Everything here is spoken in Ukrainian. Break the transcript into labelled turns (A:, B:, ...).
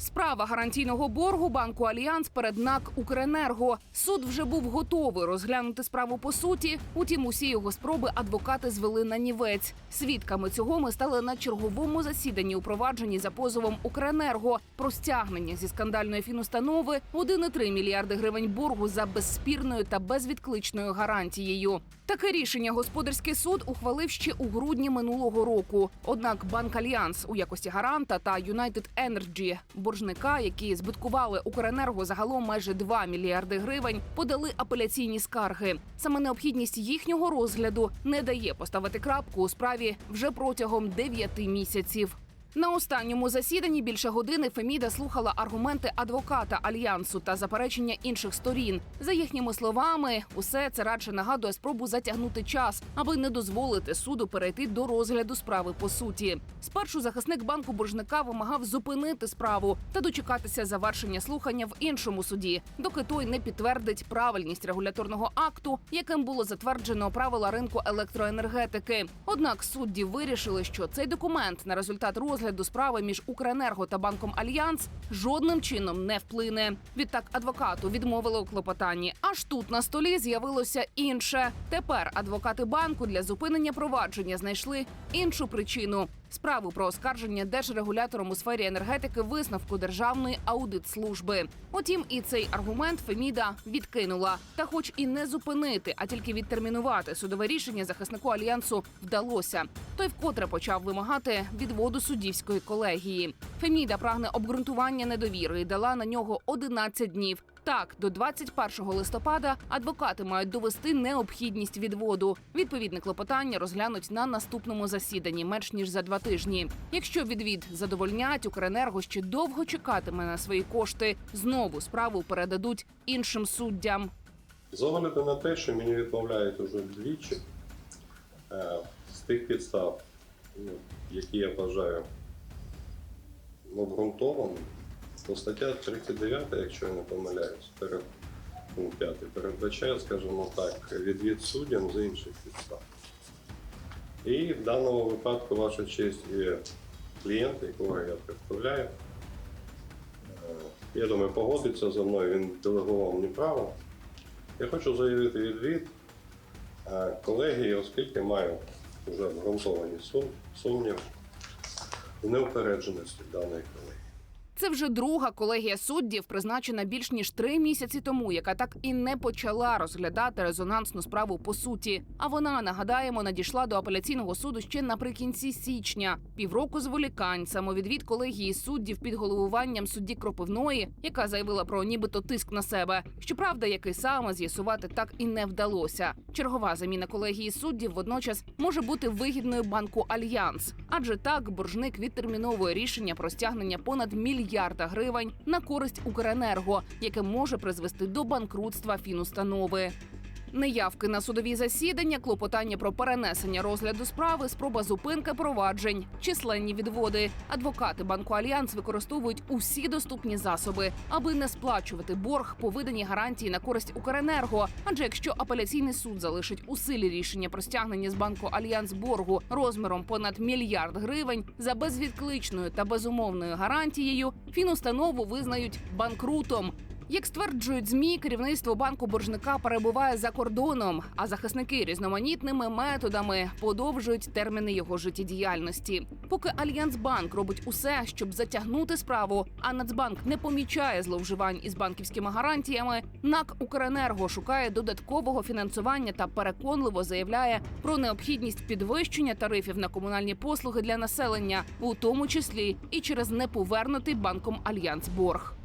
A: Справа гарантійного боргу банку Альянс перед НАК Укренерго. Суд вже був готовий розглянути справу по суті. Утім, усі його спроби адвокати звели на нівець. Свідками цього ми стали на черговому засіданні у провадженні за позовом Укренерго про стягнення зі скандальної фінустанови 1,3 мільярди гривень боргу за безспірною та безвідкличною гарантією. Таке рішення господарський суд ухвалив ще у грудні минулого року. Однак банк Альянс у якості гаранта та United Energy – боржника, які збиткували Укренерго загалом майже 2 мільярди гривень, подали апеляційні скарги. Саме необхідність їхнього розгляду не дає поставити крапку у справі вже протягом 9 місяців. На останньому засіданні більше години Феміда слухала аргументи адвоката альянсу та заперечення інших сторін. За їхніми словами, усе це радше нагадує спробу затягнути час, аби не дозволити суду перейти до розгляду справи по суті. Спершу захисник банку боржника вимагав зупинити справу та дочекатися завершення слухання в іншому суді, доки той не підтвердить правильність регуляторного акту, яким було затверджено правила ринку електроенергетики. Однак судді вирішили, що цей документ на результат розгляду справи між Укренерго та банком Альянс жодним чином не вплине. Відтак адвокату відмовили у клопотанні. Аж тут на столі з'явилося інше. Тепер адвокати банку для зупинення провадження знайшли іншу причину. Справу про оскарження держрегулятором у сфері енергетики висновку державної аудитслужби. Утім, і цей аргумент Феміда відкинула. Та, хоч і не зупинити, а тільки відтермінувати судове рішення захиснику альянсу вдалося. Той вкотре почав вимагати відводу суддівської колегії. Феміда прагне обґрунтування недовіри і дала на нього 11 днів. Так, до 21 листопада адвокати мають довести необхідність відводу. Відповідне клопотання розглянуть на наступному засіданні, менш ніж за два тижні. Якщо відвід задовольнять, Укренерго ще довго чекатиме на свої кошти. Знову справу передадуть іншим суддям.
B: З огляду на те, що мені відмовляють уже двічі, е, з тих підстав, ну, які я вважаю обґрунтованими, то стаття 39, якщо я не помиляюсь, перед, пункт 5, передбачає, скажімо так, відвід суддям з інших підстав. І в даному випадку, ваша честь, є клієнт, якого я представляю. Е, Я думаю, погодиться зі мною, він делегував мені право. Я хочу заявити відвід е, колегії, оскільки маю вже обґрунтовані сум, сумнів в неупередженості даної колегії.
A: Це вже друга колегія суддів, призначена більш ніж три місяці тому, яка так і не почала розглядати резонансну справу по суті. А вона нагадаємо надійшла до апеляційного суду ще наприкінці січня. Півроку зволікань, самовідвід колегії суддів під головуванням судді Кропивної, яка заявила про нібито тиск на себе. Щоправда, який саме з'ясувати так і не вдалося. Чергова заміна колегії суддів водночас може бути вигідною банку Альянс, адже так боржник відтерміновує рішення про стягнення понад мільярда гривень на користь Укренерго, яке може призвести до банкрутства фінустанови. Неявки на судові засідання, клопотання про перенесення розгляду справи, спроба зупинки проваджень, численні відводи. Адвокати банку Альянс використовують усі доступні засоби, аби не сплачувати борг по виданій гарантії на користь Укренерго. Адже якщо апеляційний суд залишить у силі рішення про стягнення з банку Альянс боргу розміром понад мільярд гривень за безвідкличною та безумовною гарантією, фінустанову визнають банкрутом. Як стверджують змі, керівництво банку боржника перебуває за кордоном, а захисники різноманітними методами подовжують терміни його життєдіяльності. Поки Альянсбанк робить усе, щоб затягнути справу, а Нацбанк не помічає зловживань із банківськими гарантіями. НАК Укренерго шукає додаткового фінансування та переконливо заявляє про необхідність підвищення тарифів на комунальні послуги для населення, у тому числі і через неповернутий банком Альянс борг.